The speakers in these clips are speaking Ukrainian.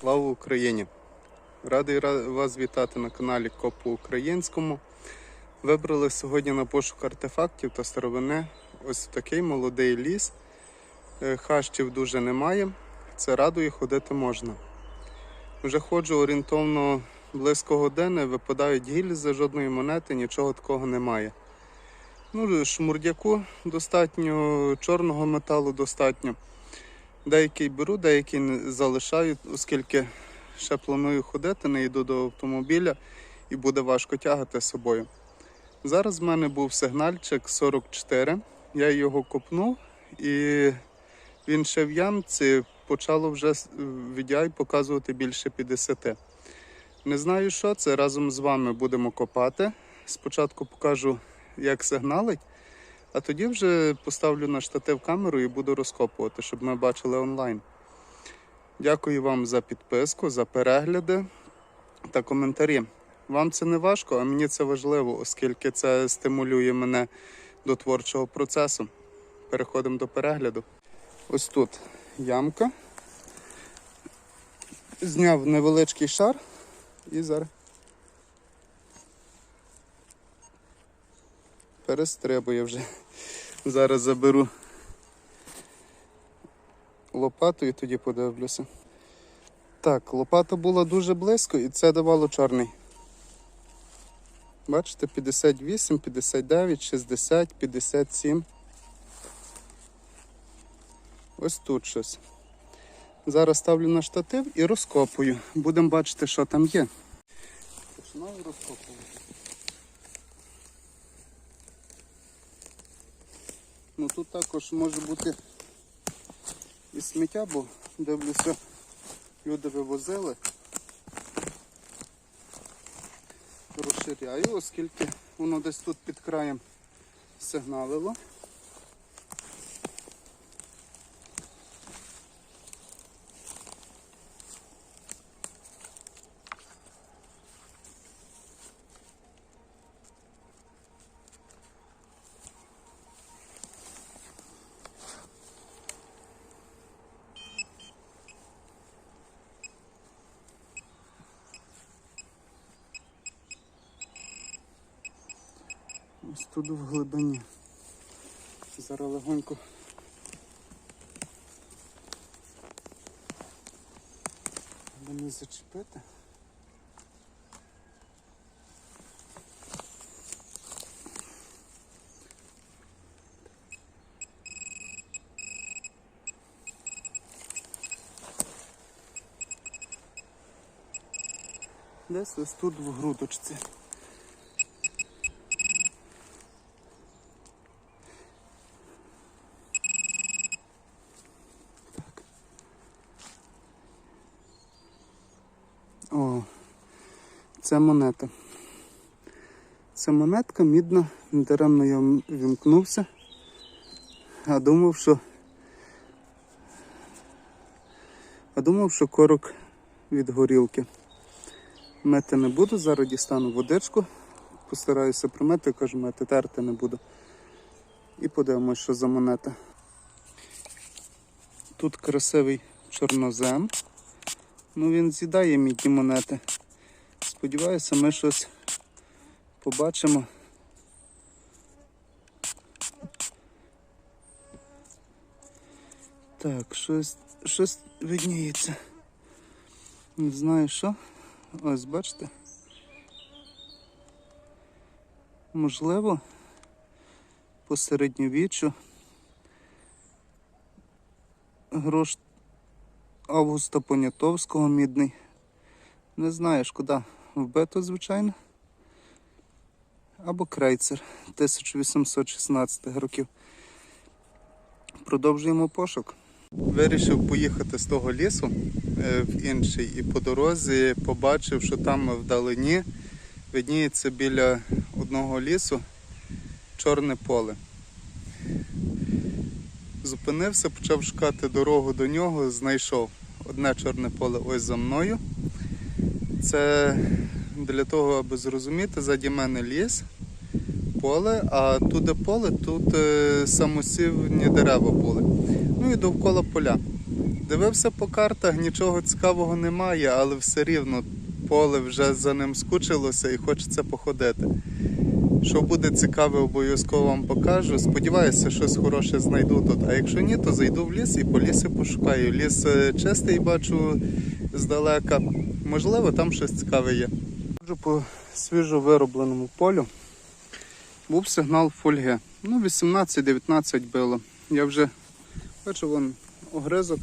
Слава Україні! Радий вас вітати на каналі Коп по українському. Вибрали сьогодні на пошук артефактів та старовини ось такий молодий ліс. Е, Хащів дуже немає. Це радує ходити можна. Вже ходжу орієнтовно близько години, випадають гільзи, жодної монети, нічого такого немає. Ну, шмурдяку достатньо, чорного металу достатньо. Деякий беру, деякий не залишаю, оскільки ще планую ходити, не йду до автомобіля і буде важко тягати з собою. Зараз в мене був сигнальчик 44. Я його копнув і він ще в ямці почало вже відяй показувати більше 50. Не знаю, що це. Разом з вами будемо копати. Спочатку покажу, як сигналить, а тоді вже поставлю на штатив камеру і буду розкопувати, щоб ми бачили онлайн. Дякую вам за підписку, за перегляди та коментарі. Вам це не важко, а мені це важливо, оскільки це стимулює мене до творчого процесу. Переходимо до перегляду. Ось тут ямка. Зняв невеличкий шар і зараз перестрибує вже. Зараз заберу лопату і тоді подивлюся. Так, лопата була дуже близько і це давало чорний. Бачите, 58, 59, 60, 57. Ось тут щось. Зараз ставлю на штатив і розкопую. Будемо бачити, що там є. Починаю розкопувати. Ну тут також може бути і сміття, бо дивлюся, люди вивозили. Розширяю, оскільки воно десь тут під краєм сигналило. Тут в глибині. Зараз легонько. Не зачепити. Десь ось тут в грудочці. О, це монета. Це монетка мідна, даремно я вімкнувся, а думав, що а думав, що корок від горілки. Мети не буду, зараз дістану водичку, постараюся примити, кажу, мети терти не буду. І подивимось, що за монета. Тут красивий чорнозем. Ну він з'їдає мідні монети. Сподіваюся, ми щось побачимо. Так, щось, щось видніється. Не знаю що. Ось бачите. Можливо, по середньовіччю грош Августа Понятовського мідний. Не знаю, шкода вбито, звичайно. Або крейцер 1816 років. Продовжуємо пошук. Вирішив поїхати з того лісу е, в інший і по дорозі побачив, що там вдалині видніється біля одного лісу чорне поле. Зупинився, почав шукати дорогу до нього, знайшов одне чорне поле ось за мною. Це для того, аби зрозуміти, заді мене ліс, поле, а тут де поле, тут е, самосівні дерева були. Ну і довкола поля. Дивився по картах, нічого цікавого немає, але все рівно поле вже за ним скучилося і хочеться походити. Що буде цікаве, обов'язково вам покажу. Сподіваюся, щось хороше знайду тут. А якщо ні, то зайду в ліс і по лісі пошукаю. Ліс е, чистий бачу здалека. Можливо, там щось цікаве є. Ходжу по свіжо виробленому полю. Був сигнал фольги. Ну, 18-19 било. Я вже бачу, вон огризок,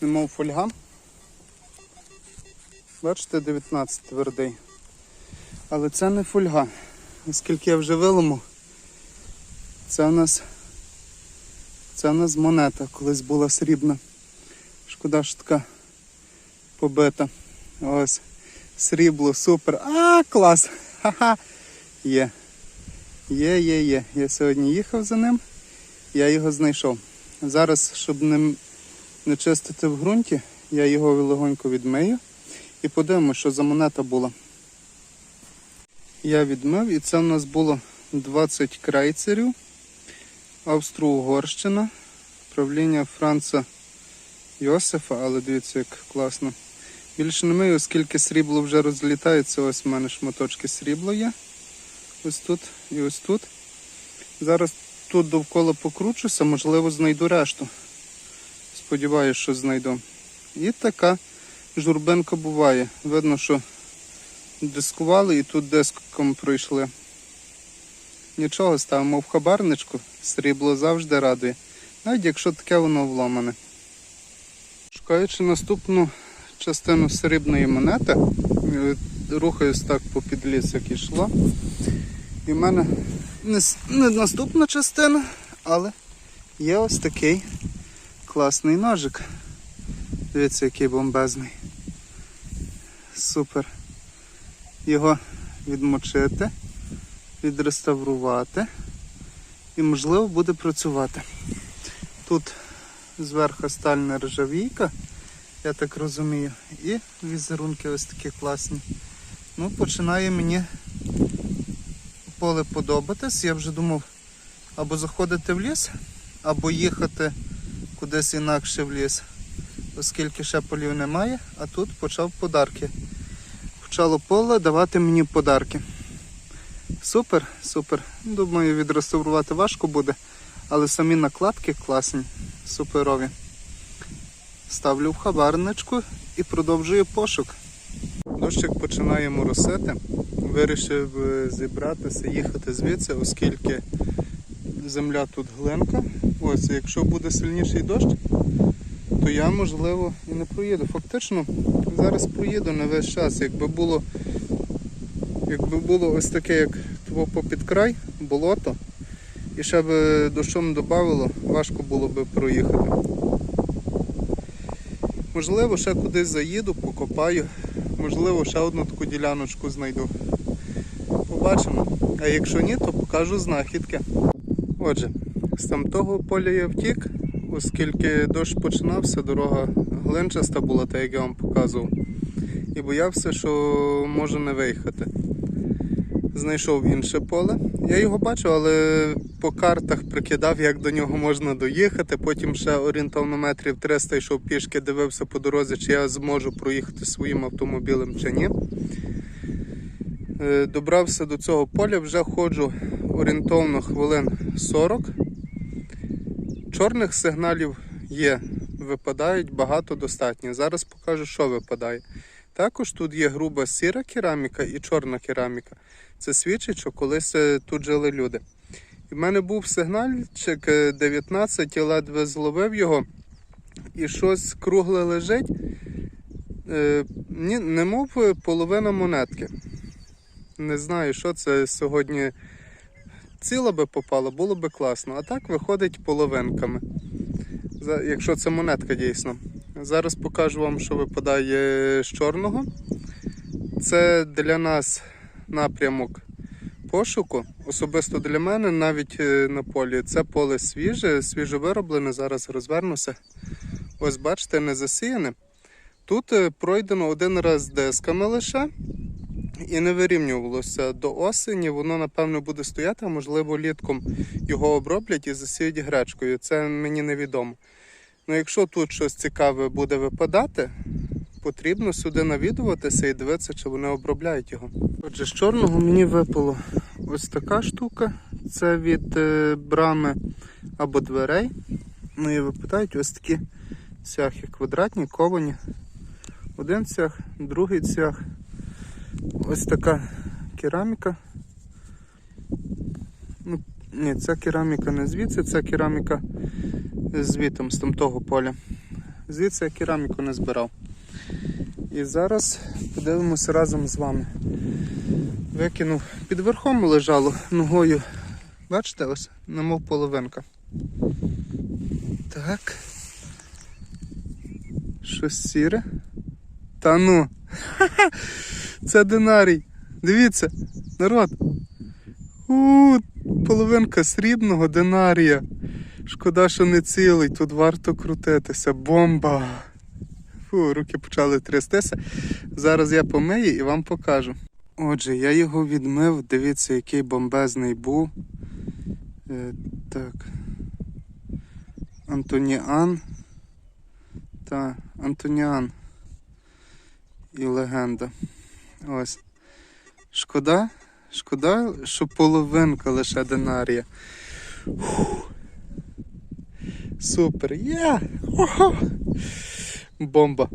немов фольга. Бачите, 19 твердий. Але це не фольга. Оскільки я вже вилому, це у нас це у нас монета, колись була срібна. Шкода, що така побита. Ось. Срібло, супер. А, клас! Ха-ха! Є. Є, є, є. Я сьогодні їхав за ним, я його знайшов. Зараз, щоб не, не чистити в ґрунті, я його легонько відмию і подивимося, що за монета була. Я відмив, і це в нас було 20 крейцерів, Австро-Угорщина, правління Франца Йосифа, але дивіться, як класно. Більше не мию, оскільки срібло вже розлітається. Ось в мене шматочки срібла є. Ось тут і ось тут. Зараз тут довкола покручуся, можливо, знайду решту. Сподіваюсь, що знайду. І така журбинка буває. Видно, що дискували і тут диском пройшли. Нічого, ставимо в хабарничку, срібло завжди радує. Навіть якщо таке воно вломане. Шукаючи наступну частину срібної монети, е, рухаюсь так по підліс, як йшло. І в мене не, не наступна частина, але є ось такий класний ножик. Дивіться, який бомбезний. Супер. Його відмочити, відреставрувати і, можливо, буде працювати. Тут зверху сталь нержавійка, я так розумію, і візерунки ось такі класні. Ну, починає мені поле подобатись. Я вже думав або заходити в ліс, або їхати кудись інакше в ліс, оскільки ще полів немає, а тут почав подарки. Почало поле давати мені подарки. Супер, супер. Думаю, відреставрувати важко буде, але самі накладки класні, суперові. Ставлю в хабарничку і продовжую пошук. Дощик починає моросити. Вирішив е, зібратися, їхати звідси, оскільки земля тут глинка. Ось, якщо буде сильніший дощ, то я, можливо, і не проїду. Фактично, зараз проїду не весь час. Якби було, якби було ось таке, як попід край, болото, і ще б дощом додавало, важко було б проїхати. Можливо, ще кудись заїду, покопаю, можливо, ще одну таку діляночку знайду. Побачимо. А якщо ні, то покажу знахідки. Отже, з тамтого поля я втік, оскільки дощ починався, дорога глинчаста була, так як я вам показував. І боявся, що може не виїхати. Знайшов інше поле. Я його бачив, але по картах прикидав, як до нього можна доїхати. Потім ще орієнтовно метрів 300 йшов пішки, дивився по дорозі, чи я зможу проїхати своїм автомобілем чи ні. Е, Добрався до цього поля, вже ходжу орієнтовно хвилин 40. Чорних сигналів є, випадають багато достатньо. Зараз покажу, що випадає. Також тут є груба сіра кераміка і чорна кераміка. Це свідчить, що колись е, тут жили люди. І в мене був сигнальчик е, 19, я ледве зловив його, і щось кругле лежить, е, немов е, половина монетки. Не знаю, що це сьогодні ціла би попала, було би класно. А так виходить половинками. Якщо це монетка дійсно. Зараз покажу вам, що випадає з чорного. Це для нас напрямок пошуку. Особисто для мене, навіть е, на полі. Це поле свіже, свіже вироблене. Зараз розвернуся. Ось бачите, не засіяне. Тут е, пройдено один раз дисками лише і не вирівнювалося до осені. Воно напевно буде стояти, а можливо літком його оброблять і засіють гречкою. Це мені невідомо. Ну, якщо тут щось цікаве буде випадати, потрібно сюди навідуватися і дивитися, чи вони обробляють його. Отже, з чорного мені випало ось така штука. Це від е, брами або дверей. Ну і випадають ось такі цяхи квадратні, ковані. Один цях, другий цях. Ось така кераміка. Ну, ні, ця кераміка не звідси, ця кераміка звітом з того поля. Звідси я кераміку не збирав. І зараз подивимося разом з вами. Викинув під верхом лежало ногою. Бачите, ось, немов половинка. Так. Щось сіре. Та ну. Це динарій. Дивіться, народ. У, половинка срібного динарія. Шкода, що не цілий, тут варто крутитися. Бомба! Фу, руки почали трястися. Зараз я помию і вам покажу. Отже, я його відмив. Дивіться, який бомбезний був. Е, так. Антоніан. Та, Антоніан. І легенда. Ось. Шкода? Шкода, що половинка лише динарія. Фух. Супер! Є! Ого! Бомба!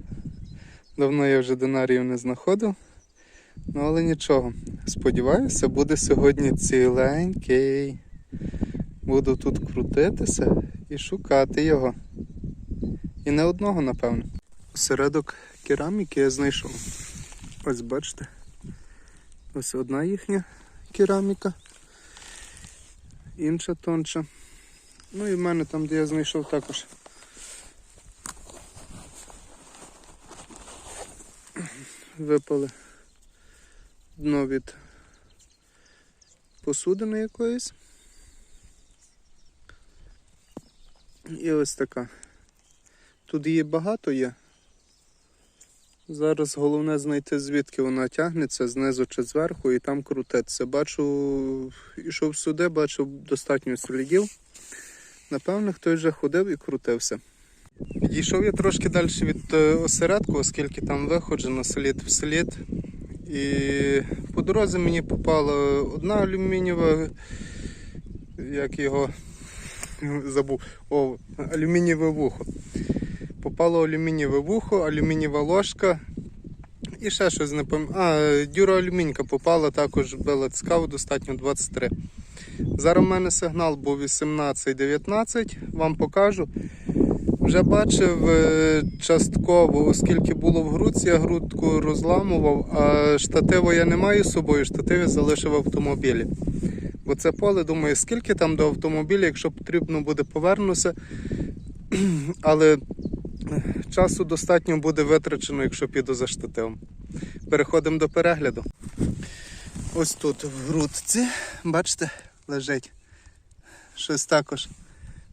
Давно я вже динаріїв не знаходив. Ну, але нічого. Сподіваюся, буде сьогодні ціленький. Буду тут крутитися і шукати його. І не одного, напевно. Осередок кераміки я знайшов. Ось бачите. Ось одна їхня кераміка, інша тонша. Ну і в мене там, де я знайшов також. Випали дно від посудини якоїсь. І ось така. Тут її багато є. Зараз головне знайти звідки вона тягнеться, знизу чи зверху, і там крутиться. Бачу, ішов сюди, бачив достатньо слідів. Напевно, хтось вже ходив і крутився. Підійшов я трошки далі від е, осередку, оскільки там виходжено слід в слід. І по дорозі мені попала одна алюмінієва, як його забув, о, алюмінієве вухо. Попало алюмінієве вухо, алюмінієва ложка і ще щось не пам'ятаю. А, дюроалюмінька попала, також била цікаво, достатньо 23. Зараз в мене сигнал був 18-19, вам покажу. Вже бачив е, частково, оскільки було в грудці, я грудку розламував, а штативу я не маю з собою, штатив я залишив в автомобілі. Бо це поле, думаю, скільки там до автомобіля, якщо потрібно буде повернуся. Але часу достатньо буде витрачено, якщо піду за штативом. Переходимо до перегляду. Ось тут в грудці, бачите, лежить щось також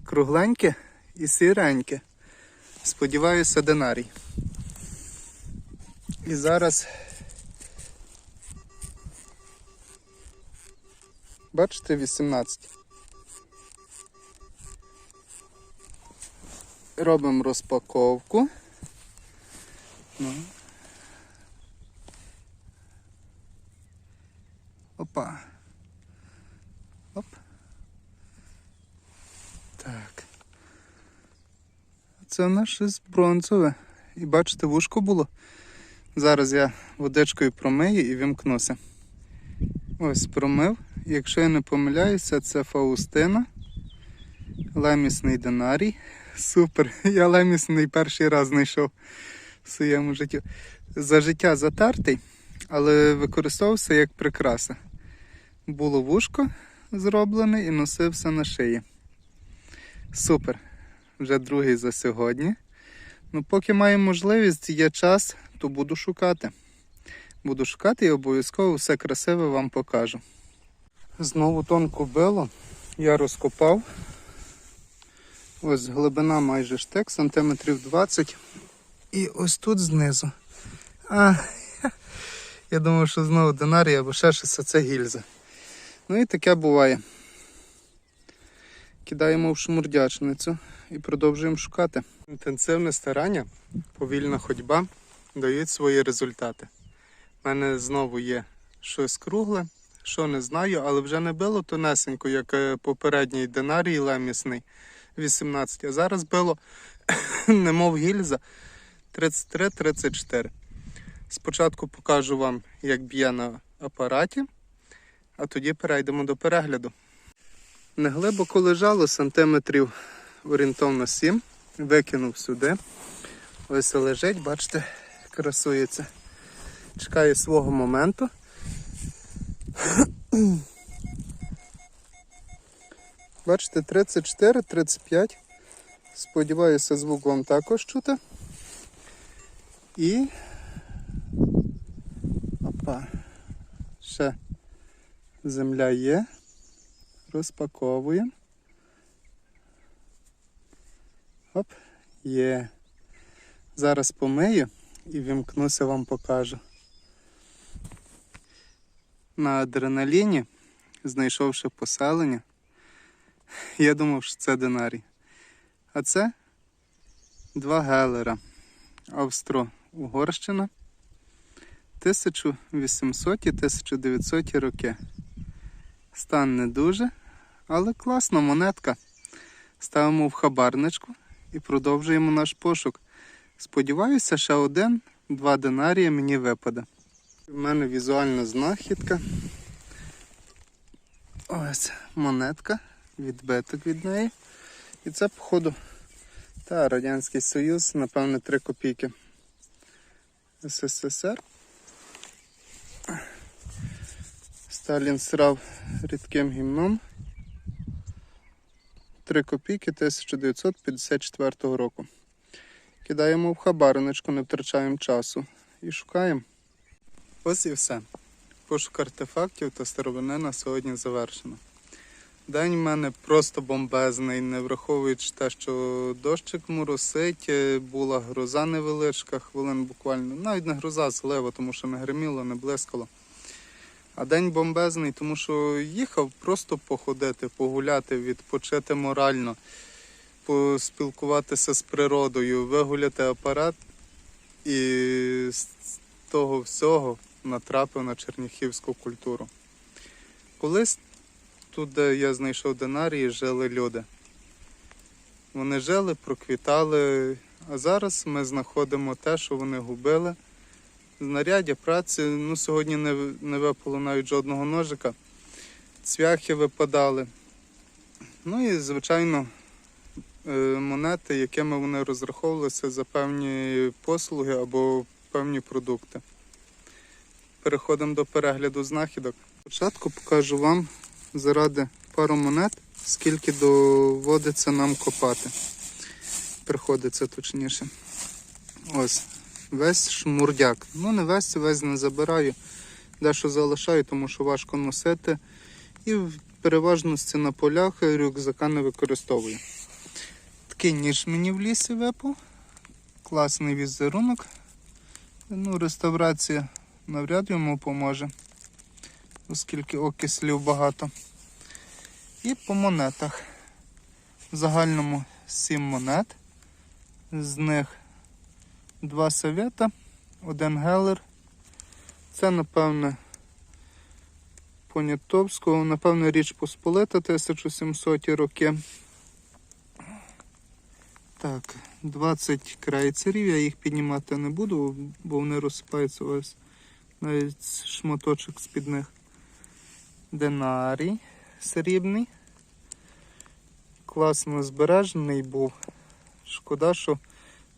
кругленьке і сіреньке. Сподіваюся, динарій. І зараз. Бачите, 18. Робимо розпаковку. Ну. Опа. Так. Це наше з бронзове. І бачите, вушко було. Зараз я водичкою промию і вімкнуся. Ось промив. Якщо я не помиляюся, це Фаустина. Лемісний динарій. Супер. Я лемісний перший раз знайшов в своєму житті. За життя затертий, але використовувався як прикраса. Було вушко зроблене і носився на шиї. Супер. Вже другий за сьогодні. Ну, поки маю можливість, є час, то буду шукати. Буду шукати і обов'язково все красиве вам покажу. Знову тонку било. Я розкопав. Ось глибина майже штек, сантиметрів 20. І ось тут знизу. А, я думав, що знову динарія або ще щось, а це гільза. Ну і таке буває. Кидаємо в шмурдячницю і продовжуємо шукати. Інтенсивне старання, повільна ходьба дають свої результати. У мене знову є щось кругле, що не знаю, але вже не било тонесенько, як е, попередній динарій лемісний 18, а зараз било, немов гільза 33-34. Спочатку покажу вам, як б'є на апараті, а тоді перейдемо до перегляду. Неглибоко лежало сантиметрів орієнтовно 7. Викинув сюди. Ось лежить, бачите, красується. Чекає свого моменту. Бачите, 34, 35. Сподіваюся, звук вам також чути. І. Опа. Ще земля є. Розпаковуємо. Оп, є. Зараз помию і вімкнуся вам покажу. На адреналіні, знайшовши поселення, я думав, що це динарій. А це два гелера. Австро-Угорщина. 1800-1900 роки. Стан не дуже, але класна монетка. Ставимо в хабарничку і продовжуємо наш пошук. Сподіваюся, ще один-два динарії мені випаде. У мене візуальна знахідка. Ось монетка, відбиток від неї. І це, походу, та Радянський Союз, напевне, 3 копійки. СССР. Сталін срав рідким гімном. 3 копійки 1954 року. Кидаємо в хабарничку, не втрачаємо часу і шукаємо. Ось і все. Пошук артефактів та старовини на сьогодні завершено. День в мене просто бомбезний, не враховуючи те, що дощик моросить, е, була гроза невеличка, хвилин буквально. Навіть не гроза, злива, тому що не гриміло, не блискало. А день бомбезний, тому що їхав просто походити, погуляти, відпочити морально, поспілкуватися з природою, вигуляти апарат і з того всього натрапив на черніхівську культуру. Колись тут, де я знайшов динарії, жили люди. Вони жили, проквітали, а зараз ми знаходимо те, що вони губили. Знаряддя праці, ну сьогодні не, не випало навіть жодного ножика. Цвяхи випадали. Ну і, звичайно, е, монети, якими вони розраховувалися за певні послуги або певні продукти. Переходимо до перегляду знахідок. Спочатку покажу вам заради пару монет, скільки доводиться нам копати. Приходиться точніше. Ось весь шмурдяк. Ну, не весь, весь не забираю. Дещо залишаю, тому що важко носити. І в переважності на полях рюкзака не використовую. Такий ніж мені в лісі випав. Класний візерунок. Ну, реставрація навряд йому поможе, оскільки окислів багато. І по монетах. В загальному 7 монет. З них два совєта, один гелер. Це, напевне, Понятовського, напевне, Річ Посполита 1700 роки. Так, 20 крейцерів, я їх піднімати не буду, бо вони розсипаються ось навіть шматочок з-під них. Динарій срібний. Класно збережений був. Шкода, що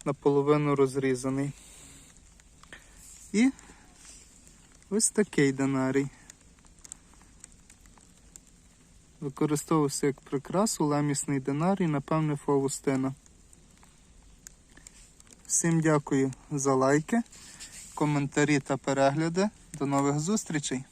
наполовину розрізаний. І ось такий динарій. Використовувався як прикрасу ламісний динарій, напевне, Фаустина. Всім дякую за лайки, коментарі та перегляди. До нових зустрічей!